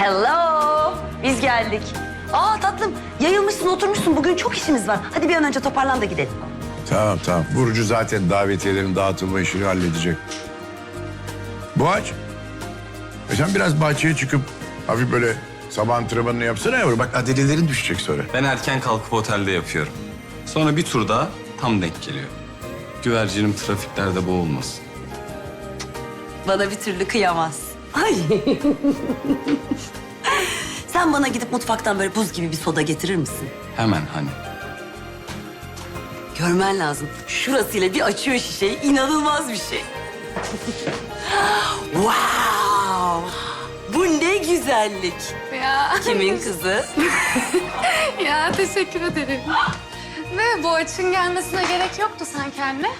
Hello. Biz geldik. Aa tatlım yayılmışsın oturmuşsun. Bugün çok işimiz var. Hadi bir an önce toparlan da gidelim. Tamam tamam. Burcu zaten davetiyelerin dağıtılma işini halledecek. Boğaç. E sen biraz bahçeye çıkıp hafif böyle sabah antrenmanını yapsana yavrum. Bak adedelerin düşecek sonra. Ben erken kalkıp otelde yapıyorum. Sonra bir tur daha tam denk geliyor. Güvercinim trafiklerde boğulmasın. Bana bir türlü kıyamaz. Ay. Sen bana gidip mutfaktan böyle buz gibi bir soda getirir misin? Hemen hani. Görmen lazım. Şurasıyla bir açıyor şişeyi. inanılmaz bir şey. wow! Bu ne güzellik. Ya, Kimin kızı? ya teşekkür ederim. Ve bu açın gelmesine gerek yoktu sen kendine.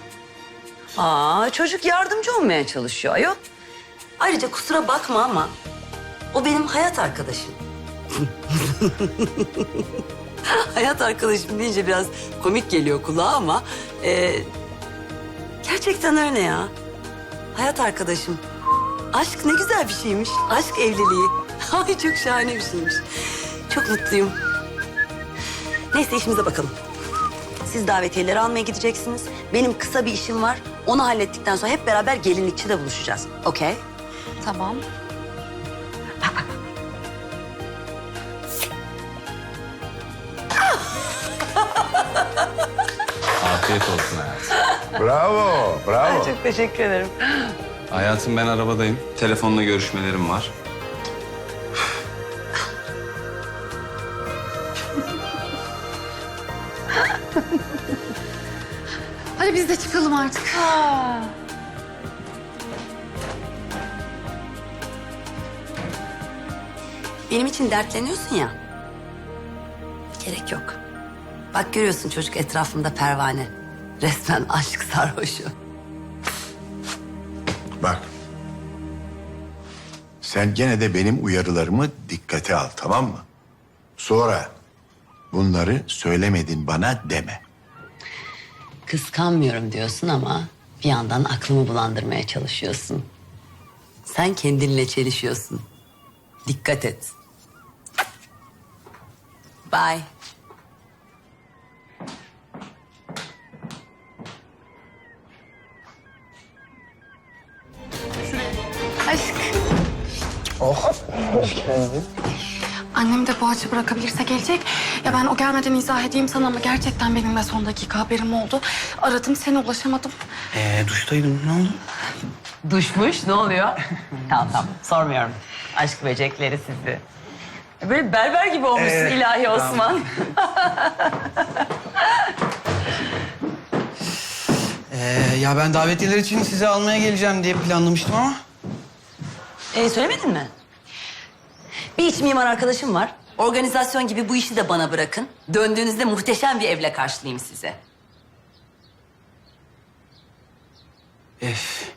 Aa, çocuk yardımcı olmaya çalışıyor ayol. Ayrıca kusura bakma ama o benim hayat arkadaşım. hayat arkadaşım deyince biraz komik geliyor kulağa ama... e, gerçekten öyle ya. Hayat arkadaşım. Aşk ne güzel bir şeymiş. Aşk evliliği. Ay çok şahane bir şeymiş. Çok mutluyum. Neyse işimize bakalım. Siz davetiyeleri almaya gideceksiniz. Benim kısa bir işim var. Onu hallettikten sonra hep beraber gelinlikçide buluşacağız. Okey? Tamam. Afiyet olsun hayatım. Bravo, bravo. Çok teşekkür ederim. Hayatım ben arabadayım. Telefonla görüşmelerim var. Hadi biz de çıkalım artık. Benim için dertleniyorsun ya. Gerek yok. Bak görüyorsun çocuk etrafımda pervane. Resmen aşk sarhoşu. Bak. Sen gene de benim uyarılarımı dikkate al tamam mı? Sonra bunları söylemedin bana deme. Kıskanmıyorum diyorsun ama bir yandan aklımı bulandırmaya çalışıyorsun. Sen kendinle çelişiyorsun. Dikkat et. Bye. Aşk. Annem de bu açı bırakabilirse gelecek. Ya ben o gelmeden izah edeyim sana ama gerçekten benim de son dakika haberim oldu. Aradım seni ulaşamadım. Ee, duştaydım. Ne oldu? Duşmuş ne oluyor? tamam tamam sormuyorum. Aşk böcekleri sizi. Böyle berber gibi olmuşsun Evet, ilahi tamam. Osman. Ee, ya ben davetiyeler için sizi almaya geleceğim diye planlamıştım ama... Ee, söylemedin mi? Bir iç mimar arkadaşım var. Organizasyon gibi bu işi de bana bırakın. Döndüğünüzde muhteşem bir evle karşılayayım size. Ef.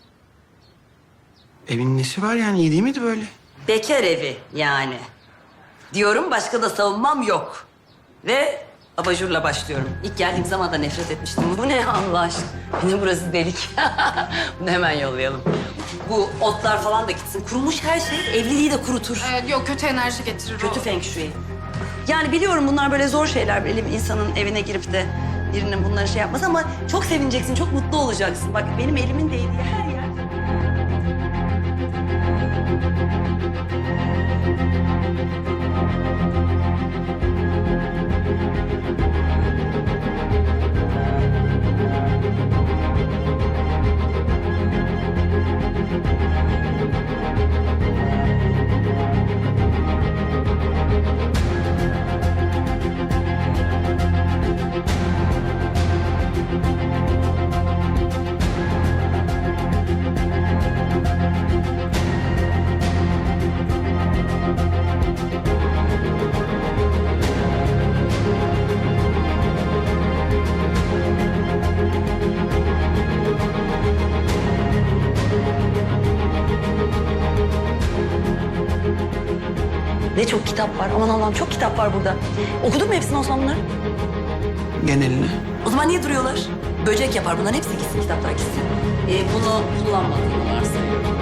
Evin nesi var yani? iyi değil miydi böyle? Bekar evi yani. Diyorum başka da savunmam yok. Ve abajurla başlıyorum. İlk geldiğim zaman da nefret etmiştim. Bu ne Allah aşkına? Ne burası delik. Bunu hemen yollayalım. Bu otlar falan da gitsin. Kurumuş her şey evliliği de kurutur. Ee, yok kötü enerji getirir Kötü o. feng shui. Yani biliyorum bunlar böyle zor şeyler. Böyle insanın evine girip de birinin bunları şey yapması ama çok sevineceksin, çok mutlu olacaksın. Bak benim elimin değdiği her yer... Ne Allah'ım çok kitap var burada. Okudun mu hepsini Osman bunları? Geneline. O zaman niye duruyorlar? Böcek yapar. Bunların hepsi gitsin, kitaplar gitsin. Ee, bunu kullanmadığını varsayıyorum.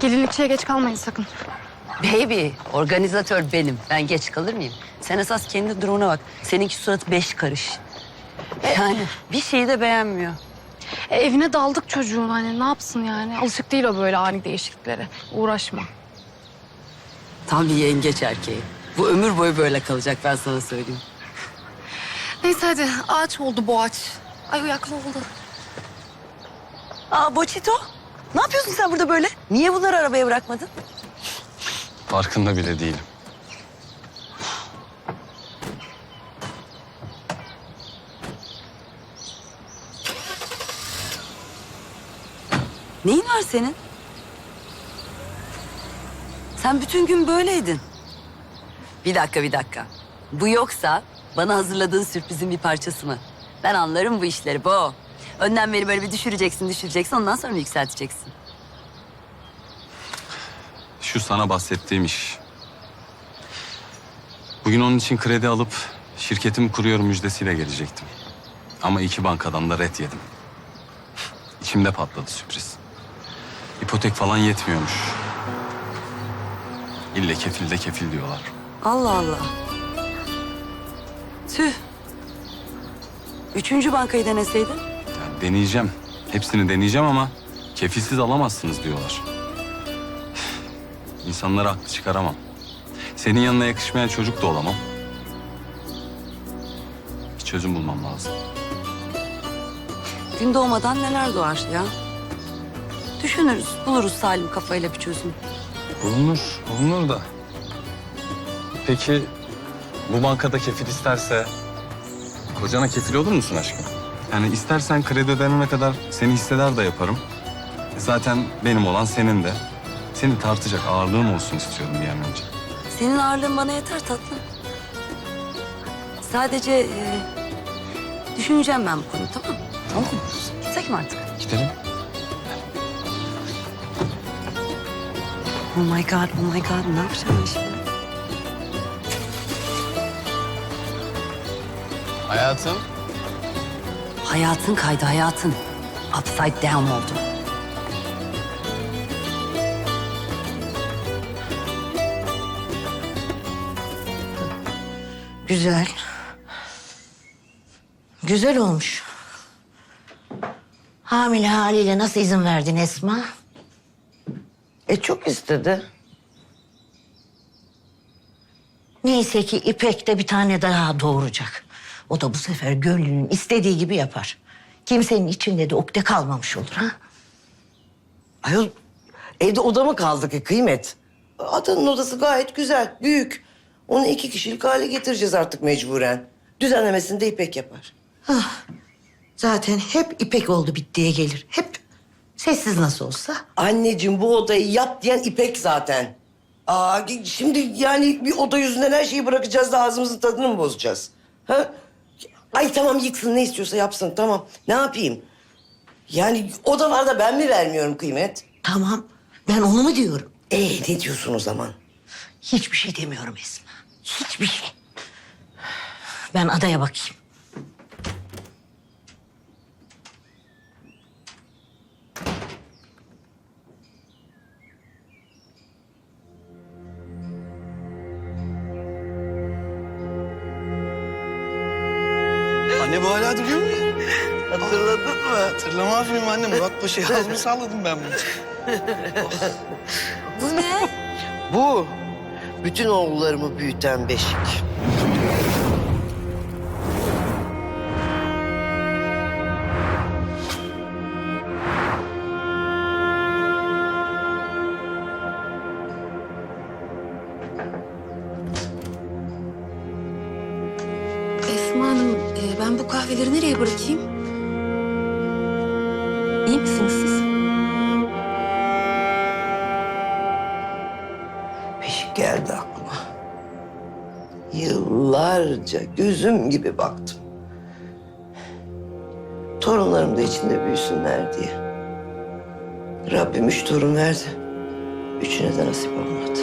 Gelinlikçiye geç kalmayın sakın. Baby, organizatör benim. Ben geç kalır mıyım? Sen esas kendi durumuna bak. Seninki surat beş karış. Yani bir şeyi de beğenmiyor. E, evine daldık çocuğun hani ne yapsın yani? Alışık değil o böyle ani değişikliklere. Uğraşma. Tam bir yengeç erkeği. Bu ömür boyu böyle kalacak ben sana söyleyeyim. Neyse hadi ağaç oldu bu ağaç. Ay uyaklı oldu. Aa Boçito, ne yapıyorsun sen burada böyle? Niye bunları arabaya bırakmadın? Farkında bile değilim. Neyin var senin? Sen bütün gün böyleydin. Bir dakika, bir dakika. Bu yoksa bana hazırladığın sürprizin bir parçası mı? Ben anlarım bu işleri, bu. Önden beri böyle bir düşüreceksin, düşüreceksin. Ondan sonra mı yükselteceksin? Şu sana bahsettiğim iş. Bugün onun için kredi alıp şirketimi kuruyorum müjdesiyle gelecektim. Ama iki bankadan da ret yedim. İçimde patladı sürpriz. İpotek falan yetmiyormuş. İlle kefil de kefil diyorlar. Allah Allah. Tüh. Üçüncü bankayı deneseydin. Yani deneyeceğim. Hepsini deneyeceğim ama kefilsiz alamazsınız diyorlar. İnsanları haklı çıkaramam. Senin yanına yakışmayan çocuk da olamam. Bir çözüm bulmam lazım. Gün doğmadan neler doğar ya? Düşünürüz, buluruz salim kafayla bir çözüm. Bulunur, bulunur da. Peki bu bankada kefil isterse kocana kefil olur musun aşkım? Yani istersen kredi ödenene kadar seni hissedar da yaparım. Zaten benim olan senin de. Seni tartacak ağırlığım olsun istiyordum bir an önce. Senin ağırlığın bana yeter tatlım. Sadece e, düşüneceğim ben bu konuyu tamam mı? Tamam? Gitsek mi artık? Oh my god, oh my god. Ne yapacağım ben şimdi? Hayatım. Hayatın kaydı, hayatın. Upside down oldu. Güzel. Güzel olmuş. Hamile haliyle nasıl izin verdin Esma? E çok istedi. Neyse ki İpek de bir tane daha doğuracak. O da bu sefer gönlünün istediği gibi yapar. Kimsenin içinde de ukde kalmamış olur ha. Ayol evde oda mı kaldı ki kıymet? Adanın odası gayet güzel, büyük. Onu iki kişilik hale getireceğiz artık mecburen. Düzenlemesini de İpek yapar. Zaten hep İpek oldu bittiye gelir. Hep sessiz nasıl olsa. Anneciğim bu odayı yap diyen İpek zaten. Aa, şimdi yani bir oda yüzünden her şeyi bırakacağız da ağzımızın tadını mı bozacağız? Ha? Ay tamam yıksın ne istiyorsa yapsın tamam. Ne yapayım? Yani odalarda ben mi vermiyorum kıymet? Tamam ben onu mu diyorum? Ee ne diyorsun o zaman? Hiçbir şey demiyorum Esma. Hiçbir şey. Ben adaya bakayım. Mı? Hatırlamaz mıyım anne? Murat Paşa'ya az mı salladım ben bunu? Bu ne? Bu bütün oğullarımı büyüten beşik. Esma Hanım, e, ben bu kahveleri nereye bırakayım? Yıllarca gözüm gibi baktım. Torunlarım da içinde büyüsünler diye. Rabbim üç torun verdi. Üçüne de nasip olmadı.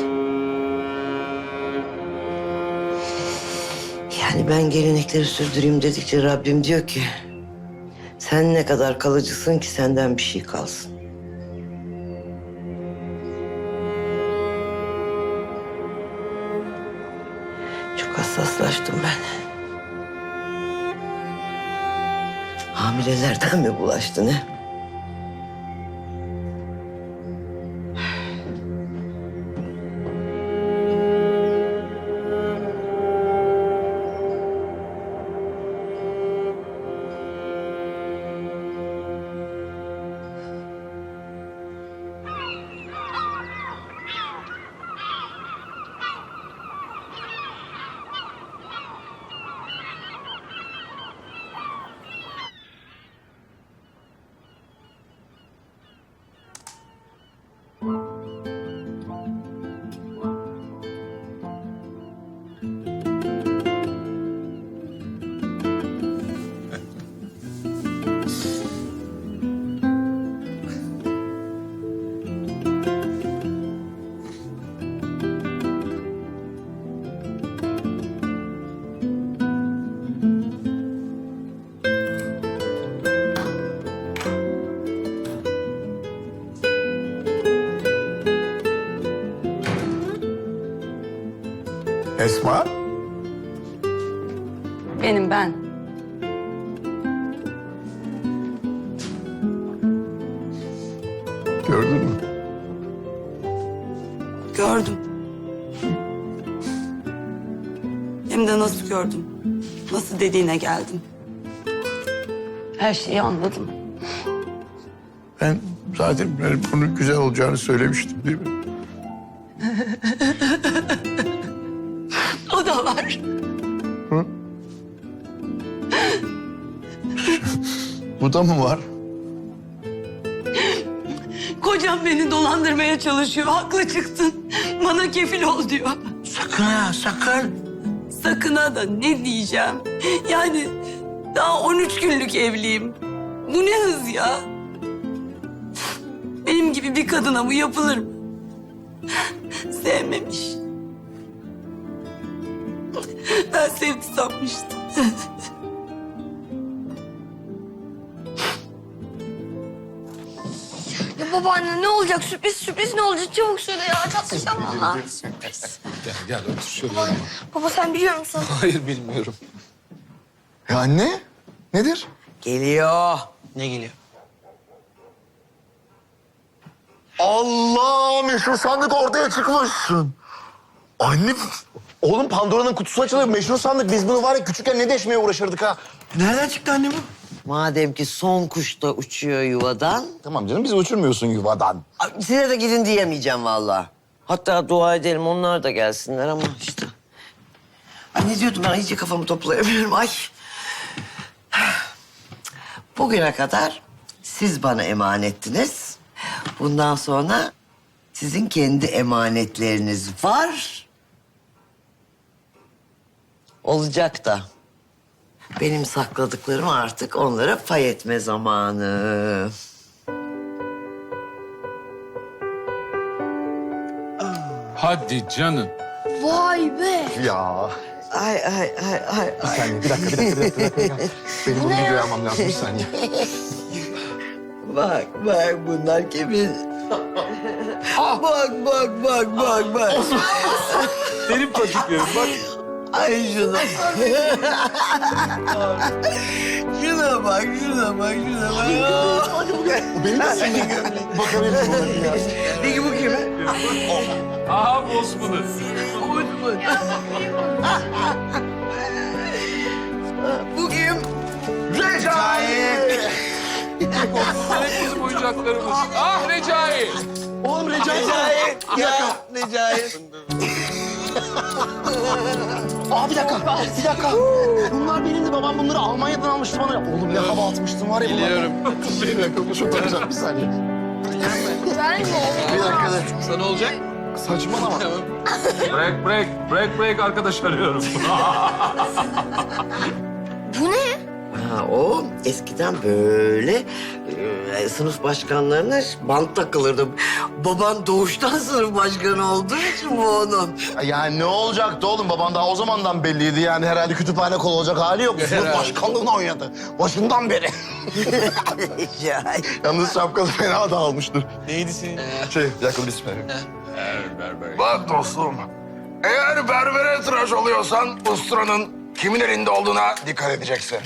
Yani ben gelenekleri sürdüreyim dedikçe Rabbim diyor ki... ...sen ne kadar kalıcısın ki senden bir şey kalsın. Hassaslaştım ben. Hamilelerden mi bulaştı ne? Esma? Benim ben. Gördün mü? Gördüm. Hem de nasıl gördüm. Nasıl dediğine geldim. Her şeyi anladım. Ben zaten bunun güzel olacağını söylemiştim değil mi? Da mı var? Kocam beni dolandırmaya çalışıyor. Haklı çıktın. Bana kefil ol diyor. Sakın ha sakın. Sakına da ne diyeceğim? Yani daha 13 günlük evliyim. Bu ne hız ya? Benim gibi bir kadına bu yapılır mı? Sevmemiş. Ben sevdi sanmıştım. Babaanne ne olacak? Sürpriz sürpriz ne olacak? Çabuk söyle ya. Çatlayacağım valla. Gel gel otur şöyle. Baba sen biliyor musun? Hayır bilmiyorum. Ya anne nedir? Geliyor. Ne geliyor? Allah meşhur sandık ortaya çıkmışsın. Anne oğlum Pandora'nın kutusu açılıyor. Meşhur sandık biz bunu var ya küçükken ne deşmeye uğraşırdık ha. Nereden çıktı anne bu? Madem ki son kuş da uçuyor yuvadan, Tamam canım bizi uçurmuyorsun yuvadan. size de gidin diyemeyeceğim vallahi. Hatta dua edelim onlar da gelsinler ama işte. Ay ne diyordum ben iyice kafamı toplayamıyorum ay. Bugüne kadar siz bana emanettiniz. Bundan sonra sizin kendi emanetleriniz var. Olacak da. Benim sakladıklarım artık onlara pay etme zamanı. Hadi canım. Vay be. Ya Ay ay ay ay. bir saniye bir dakika bir dakika bir dakika. Bir dakika. Benim bu videoyu almam lazım bir saniye. Bak bak bunlar kimin? bak bak bak bak bak. Benim patiklerim bak. Ay şuna. şuna bak şuna bak şuna bak. Bu benim de Bakabilir miyim? ya? Peki bu kimin? Aha bozmadı. Bu kim? Recai! Bizim oyuncaklarımız. Ah Recai. Oğlum Recai. Recai. Ya Recai. Aa bir dakika, bir dakika. Bunlar benim de babam bunları Almanya'dan almıştı bana. Oğlum ne hava atmıştım var ya bunlar. Biliyorum. bir dakika, bu çok güzel. Bir saniye. Ben mi Bir dakika. Sana olacak. Saçmalama. Break break. Break break arkadaş arıyorum. Bu ne? Ha, o eskiden böyle e, sınıf başkanlarına bant takılırdı. Baban doğuştan sınıf başkanı olduğu için bu onun. Ya ne olacaktı oğlum? Baban daha o zamandan belliydi yani. Herhalde kütüphane kolu olacak hali yok. Sınıf başkanlığını oynadı. Başından beri. Ya, Yalnız şapkalı fena da almıştır. Neydi senin? Şey, yakın bir ismi. Bak dostum. Eğer berbere tıraş oluyorsan usturanın kimin elinde olduğuna dikkat edeceksin.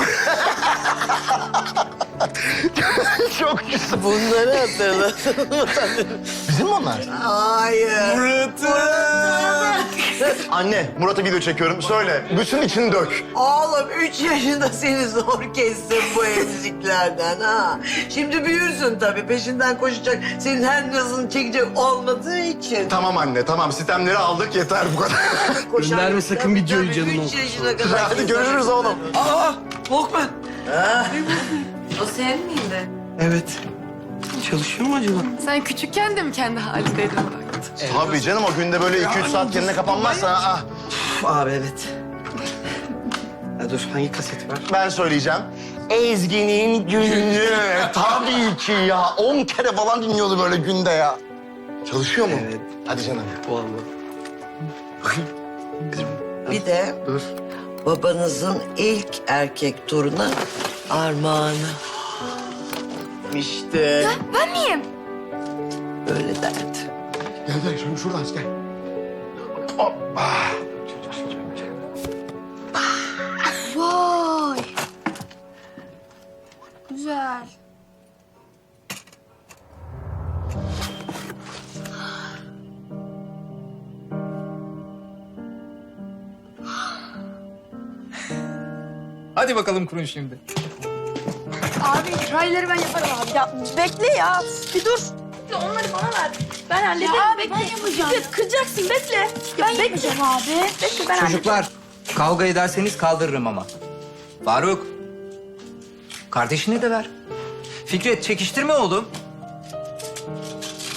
Çok güzel. Bunları hatırladım. Bizim mi onlar? Hayır. Anne, Murat'a video çekiyorum. Söyle, bütün içini dök. Oğlum üç yaşında seni zor kestim bu emziklerden ha. Şimdi büyürsün tabii peşinden koşacak. Senin her nazını çekecek olmadığı için. Tamam anne, tamam. Sistemleri aldık, yeter bu kadar. Koşar. Gönderme sakın videoyu canım Üç yaşına kadar. Hadi görüşürüz oğlum. Aa Walkman. O senin miydi? Evet. Çalışıyor mu acaba? Sen küçükken de mi kendi halindeydin bak? Tabii canım, o günde böyle iki üç saat kendine kapanmazsa... Ah, Abi evet. Ya dur hangi kaset var? ben söyleyeceğim. Ezgi'nin günlüğü. Tabii ki ya. On kere falan dinliyordu böyle günde ya. Çalışıyor mu? Evet. Hadi canım. Bir de Dur. Babanızın ilk erkek torunu Armağan'ı. İşte Ben miyim? öyle derdi. Gel gel şunu şuradan gel. Hop. Ah. Vay. Güzel. Hadi bakalım kurun şimdi. Abi rayları ben yaparım abi. Ya bekle ya. Bir dur. Ya onları bana ver. Ben hallederim. Ya abi bekle. ben yapacağım. Fikret kıracaksın bekle. ben yapacağım abi. Bekle ben Çocuklar kavga ederseniz kaldırırım ama. Faruk. Kardeşine de ver. Fikret çekiştirme oğlum.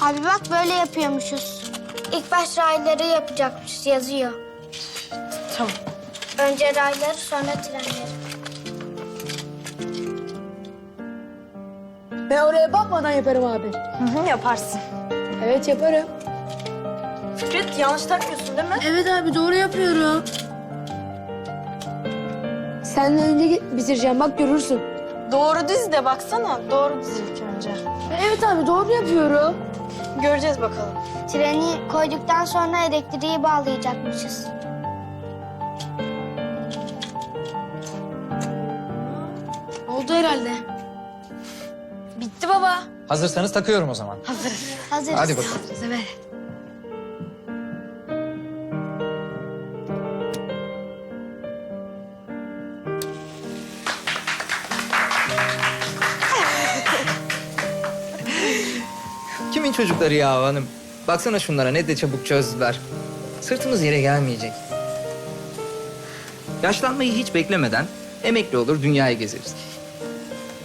Abi bak böyle yapıyormuşuz. İlk baş rayları yapacakmışız yazıyor. Tamam. Önce rayları sonra trenleri. Ben oraya bakmadan yaparım abi. Hı hı yaparsın. Evet yaparım. Fikret yanlış takmıyorsun değil mi? Evet abi doğru yapıyorum. Senden önce bitireceğim bak görürsün. Doğru diz de baksana. Doğru diz ilk önce. Evet abi doğru yapıyorum. Göreceğiz bakalım. Treni koyduktan sonra elektriği bağlayacakmışız. Oldu herhalde. Baba. Hazırsanız takıyorum o zaman. Hazırız. Hadi bakalım. Evet. Kimin çocukları ya hanım? Baksana şunlara ne de çabuk çözdüler. Sırtımız yere gelmeyecek. Yaşlanmayı hiç beklemeden emekli olur dünyayı gezeriz.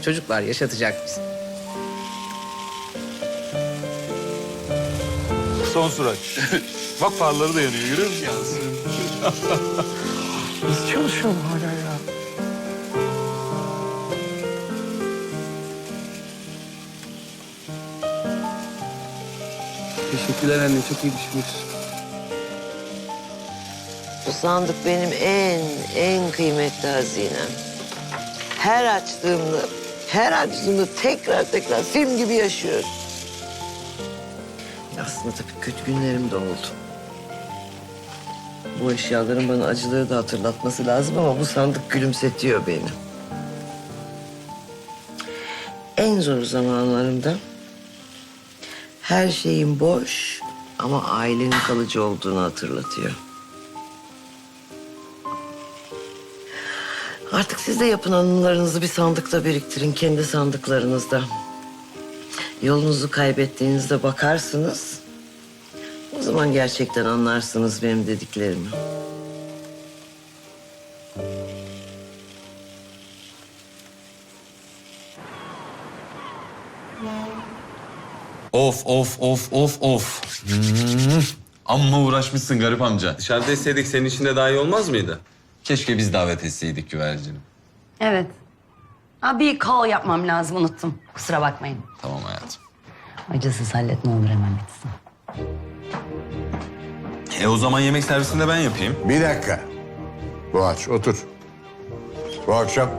Çocuklar yaşatacak bizi. Son sürat. Bak farları da yanıyor görüyor musun? Nasıl çalışıyor bu hala ya? Teşekkürler anne çok iyi düşünmüşsün. Bu sandık benim en, en kıymetli hazinem. Her açtığımda, her açtığımda tekrar tekrar film gibi yaşıyorum. Kötü günlerim de oldu. Bu eşyaların bana acıları da hatırlatması lazım ama bu sandık gülümsetiyor beni. En zor zamanlarımda her şeyin boş ama ailenin kalıcı olduğunu hatırlatıyor. Artık siz de yapın anılarınızı bir sandıkta biriktirin, kendi sandıklarınızda. Yolunuzu kaybettiğinizde bakarsınız. O zaman gerçekten anlarsınız benim dediklerimi. Of of of of of. Hmm. Amma uğraşmışsın garip amca. Dışarıda etseydik senin için de daha iyi olmaz mıydı? Keşke biz davet etseydik güvercinim. Evet. Ha, bir call yapmam lazım unuttum. Kusura bakmayın. Tamam hayatım. Acısız hallet ne olur hemen bitsin. E o zaman yemek servisini de ben yapayım. Bir dakika. Boğaç otur. Bu akşam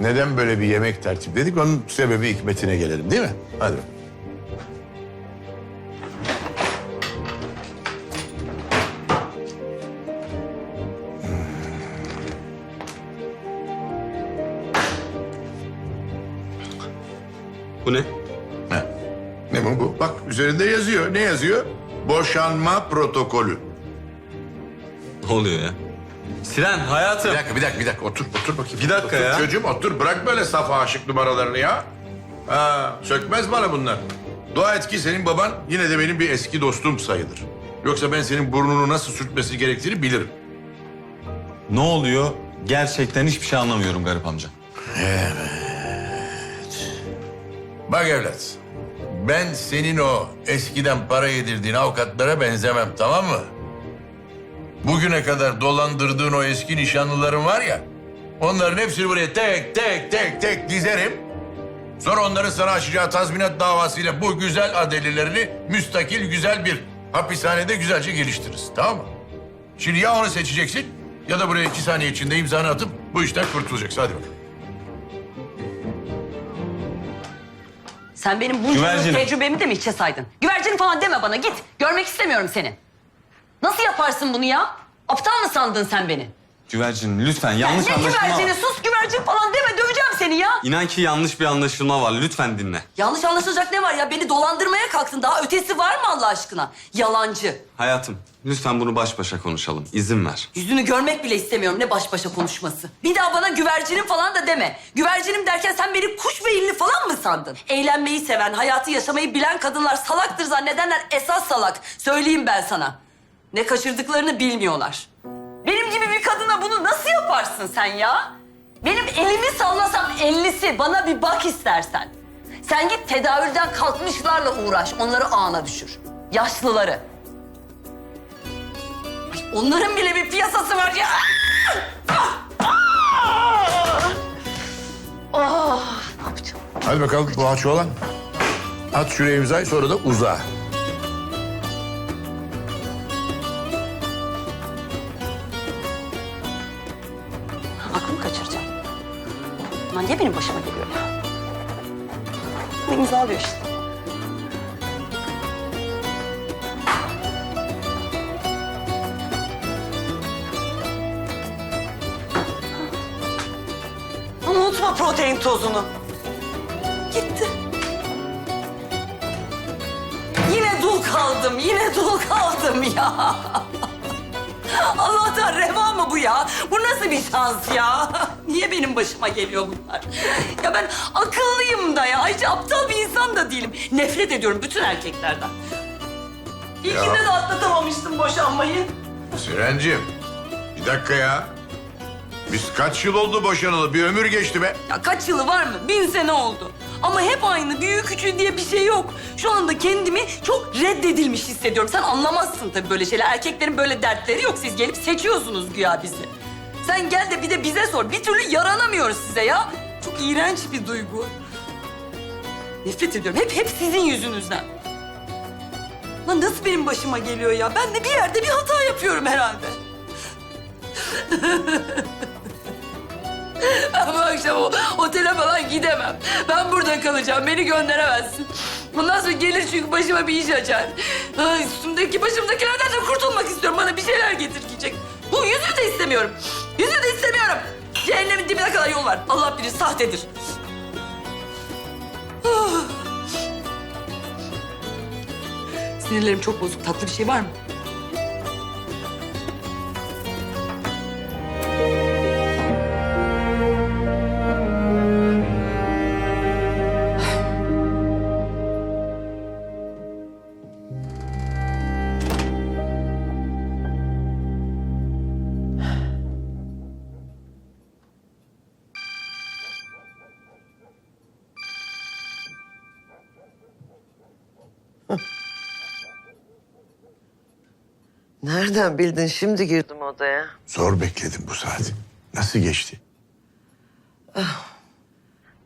neden böyle bir yemek tertipledik onun sebebi hikmetine gelelim değil mi? Hadi. Bu ne? Ne bu bu? Bak üzerinde yazıyor. Ne yazıyor? Boşanma protokolü. Ne oluyor ya? Siren hayatım. Bir dakika, bir dakika, bir dakika. Otur, otur bakayım. Bir dakika otur, ya. Çocuğum otur. Bırak böyle saf aşık numaralarını ya. Ha, sökmez bana bunlar. Dua et ki senin baban yine de benim bir eski dostum sayılır. Yoksa ben senin burnunu nasıl sürtmesi gerektiğini bilirim. Ne oluyor? Gerçekten hiçbir şey anlamıyorum garip amca. Bak evlat, ben senin o eskiden para yedirdiğin avukatlara benzemem tamam mı? Bugüne kadar dolandırdığın o eski nişanlıların var ya, onların hepsini buraya tek tek tek tek dizerim. Sonra onların sana açacağı tazminat davasıyla bu güzel adelilerini müstakil güzel bir hapishanede güzelce geliştiririz tamam mı? Şimdi ya onu seçeceksin ya da buraya iki saniye içinde imzanı atıp bu işten kurtulacaksın. Hadi bakalım. Sen benim bunca yıllık Güvercinim. tecrübemi de mi hiçe saydın? Güvercin falan deme bana git. Görmek istemiyorum seni. Nasıl yaparsın bunu ya? Aptal mı sandın sen beni? Güvercin lütfen yanlış ne anlaşılma güvercini var. sus güvercin falan deme döveceğim seni ya. İnan ki yanlış bir anlaşılma var. Lütfen dinle. Yanlış anlaşılacak ne var ya? Beni dolandırmaya kalktın. Daha ötesi var mı Allah aşkına? Yalancı. Hayatım lütfen bunu baş başa konuşalım. İzin ver. Yüzünü görmek bile istemiyorum. Ne baş başa konuşması. Bir daha bana güvercinim falan da deme. Güvercinim derken sen beni kuş beyinli falan mı sandın? Eğlenmeyi seven, hayatı yaşamayı bilen kadınlar salaktır zannedenler esas salak. Söyleyeyim ben sana. Ne kaçırdıklarını bilmiyorlar. Benim gibi bir kadına bunu nasıl yaparsın sen ya? Benim elimi sallasam ellisi. Bana bir bak istersen. Sen git tedavülden kalkmışlarla uğraş. Onları ağına düşür. Yaşlıları. Onların bile bir piyasası var ya. Oh, ne yapacağım? Hadi bakalım bu aç olan. At şuraya imzayı sonra da uza. Bunlar niye benim başıma geliyor ya? Bu imzalıyor işte. Ama unutma protein tozunu. Gitti. Yine dul kaldım, yine dul kaldım ya. Allah'tan reva mı bu ya? Bu nasıl bir şans ya? Niye benim başıma geliyor bunlar? Ya ben akıllıyım da ya. Ayrıca aptal bir insan da değilim. Nefret ediyorum bütün erkeklerden. İlkinde de atlatamamıştım boşanmayı. Sirencim, bir dakika ya. Biz kaç yıl oldu boşanalı? Bir ömür geçti be. Ya kaç yılı var mı? Bin sene oldu. Ama hep aynı, büyük küçüğü diye bir şey yok. Şu anda kendimi çok reddedilmiş hissediyorum. Sen anlamazsın tabii böyle şeyler. Erkeklerin böyle dertleri yok. Siz gelip seçiyorsunuz güya bizi. Sen gel de bir de bize sor. Bir türlü yaranamıyoruz size ya. Çok iğrenç bir duygu. Nefret ediyorum. Hep hep sizin yüzünüzden. Lan nasıl benim başıma geliyor ya? Ben de bir yerde bir hata yapıyorum herhalde. Ben bu akşam o otele falan gidemem. Ben burada kalacağım. Beni gönderemezsin. Bundan sonra gelir çünkü başıma bir iş açar. Ha, üstümdeki başımdakilerden de kurtulmak istiyorum. Bana bir şeyler getirecek. Bu yüzü de istemiyorum. Yüzü de istemiyorum. Cehennemin dibine kadar yol var. Allah bilir sahtedir. Ah. Sinirlerim çok bozuk. Tatlı bir şey var mı? Nereden bildin? Şimdi girdim odaya. Zor bekledim bu saati. Nasıl geçti?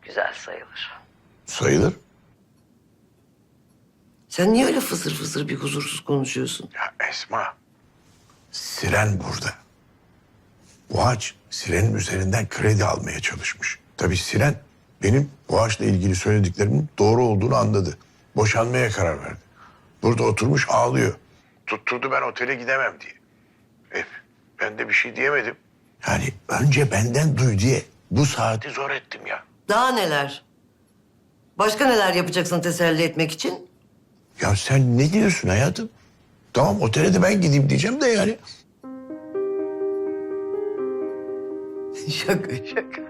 Güzel sayılır. Sayılır. Sen niye öyle fısır fısır bir huzursuz konuşuyorsun? Ya Esma, Siren burada. Boğaç, Siren'in üzerinden kredi almaya çalışmış. Tabii Siren, benim Boğaç'la ilgili söylediklerimin doğru olduğunu anladı. Boşanmaya karar verdi. Burada oturmuş ağlıyor. Tutturdu ben otele gidemem diye. E, ben de bir şey diyemedim. Yani önce benden duy diye bu saati zor ettim ya. Daha neler? Başka neler yapacaksın teselli etmek için? Ya sen ne diyorsun hayatım? Tamam otele de ben gideyim diyeceğim de yani. Şaka şaka.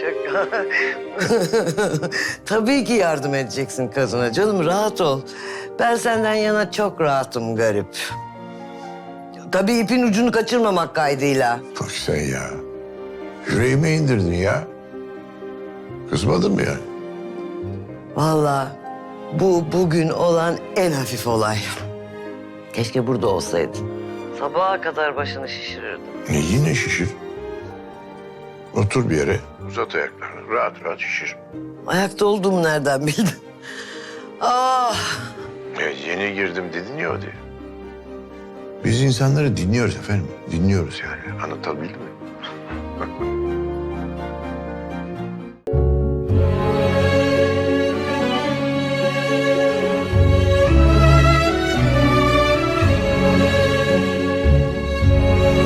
şaka. Tabii ki yardım edeceksin kadına canım rahat ol. Ben senden yana çok rahatım garip. Tabii ipin ucunu kaçırmamak kaydıyla. Bak sen ya. Yüreğime indirdin ya. Kızmadın mı yani? Vallahi bu bugün olan en hafif olay. Keşke burada olsaydın. Sabaha kadar başını şişirirdim. Ne yine şişir. Otur bir yere. Uzat ayaklarını. Rahat rahat şişir. Ayakta olduğumu nereden bildin? Ah! Ya yeni girdim dedin ya o diye. Biz insanları dinliyoruz efendim. Dinliyoruz yani. Anlatabildim mi?